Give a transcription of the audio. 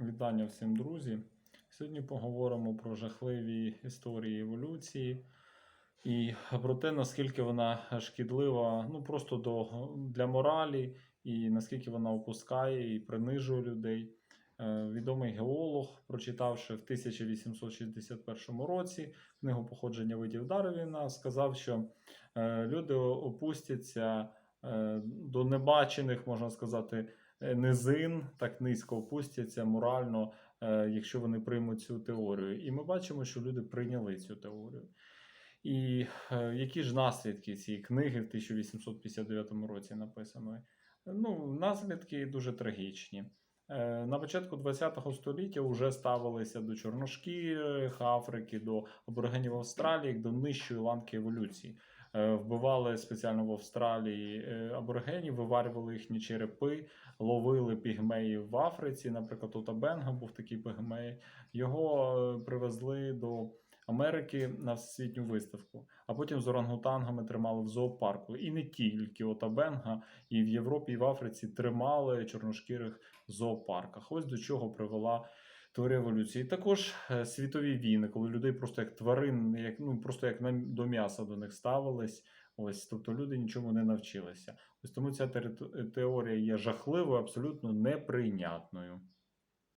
Вітання всім друзі. Сьогодні поговоримо про жахливі історії еволюції і про те, наскільки вона шкідлива ну, просто до, для моралі, і наскільки вона опускає і принижує людей. Е, Відомий геолог, прочитавши в 1861 році книгу походження видів Дарвіна, сказав, що е, люди опустяться е, до небачених, можна сказати, е, низин, так низько опустяться морально, е, якщо вони приймуть цю теорію. І ми бачимо, що люди прийняли цю теорію. І е, які ж наслідки цієї книги в 1859 році написаної? Ну, наслідки дуже трагічні. На початку ХХ століття вже ставилися до чорношкірих Африки, до аборигенів Австралії, до нижчої ланки еволюції. Е, Вбивали спеціально в Австралії е, аборигенів, виварювали їхні черепи, ловили пігмеїв в Африці. Наприклад, у Табенга був такий пігмей. Його е, привезли до Америки на всесвітню виставку, а потім з орангутангами тримали в зоопарку. І не тільки Отабенга, і в Європі, і в Африці тримали чорношкірих в зоопарках. Ось до чого привела теорія еволюції. Також е, світові війни, коли людей просто як тварин, як ну просто як на, до м'яса до них ставились. Ось, тобто люди нічому не навчилися. Ось тому ця теорія є жахливою, абсолютно неприйнятною.